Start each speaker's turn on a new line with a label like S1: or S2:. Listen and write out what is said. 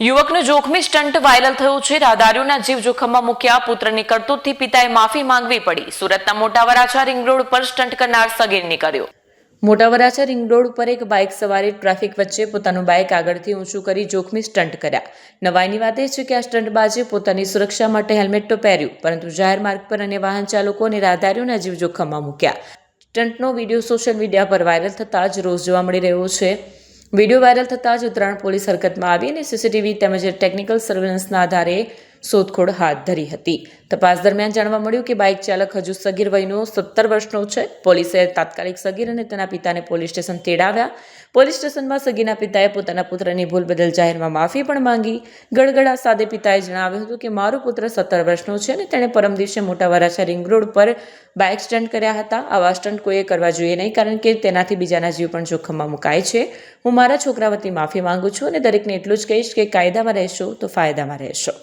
S1: યુવકનું જોખમી stunt viral થયું છે. રાહદારીઓના જીવ જોખમમાં મૂક્યા પુત્રની કરતૂતથી પિતાએ માફી માંગવી પડી. સુરતના મોટા વરાછા રિંગ રોડ પર સ્ટન્ટ કરનાર સગીર નીકળ્યો. મોટા વરાછા રિંગ રોડ ઉપર એક બાઇક સવારે ટ્રાફિક વચ્ચે પોતાનું બાઇક આગળથી ઊંચું કરી જોખમી સ્ટન્ટ કર્યા. નવાઈની વાત એ છે કે આ સ્ટન્ટબાજે પોતાની સુરક્ષા માટે હેલ્મેટ તો પહેર્યું, પરંતુ જાહેર માર્ગ પર અને વાહન ચાલકો અને રાહદારીઓના જીવ જોખમમાં મૂક્યા. સ્ટન્ટનો વીડિયો સોશિયલ મીડિયા પર વાયરલ થતાં જ રોજ જોવા મળી રહ્યો છે. વીડિયો વાયરલ થતાં જ ઉત્તરાયણ પોલીસ હરકતમાં આવી અને સીસીટીવી તેમજ ટેકનિકલ સર્વેલન્સના આધારે શોધખોળ હાથ ધરી હતી. તપાસ દરમિયાન જાણવા મળ્યું કે બાઇક ચાલક હજુ સગીર વયનો સત્તર વર્ષનો છે. પોલીસે તાત્કાલિક સગીર અને તેના પિતાને પોલીસ સ્ટેશન તેડાવ્યા. પોલીસ સ્ટેશનમાં સગીરના પિતાએ પોતાના પુત્રની ભૂલ બદલ જાહેરમાં માફી પણ માંગી. ગડગડા સાદે પિતાએ જણાવ્યું હતું કે મારો પુત્ર સત્તર વર્ષનો છે અને તેણે પરમ દિવસે મોટા વરાછા રિંગ રોડ પર બાઇક સ્ટન્ટ કર્યા હતા. આવા સ્ટન્ટ કોઈએ કરવા જોઈએ નહીં કારણ કે તેનાથી બીજાના જીવ પણ જોખમમાં મુકાય છે. હું મારા છોકરા વતી માફી માંગુ છું અને દરેકને એટલું જ કહીશ કે કાયદામાં રહેશો તો ફાયદામાં રહેશો.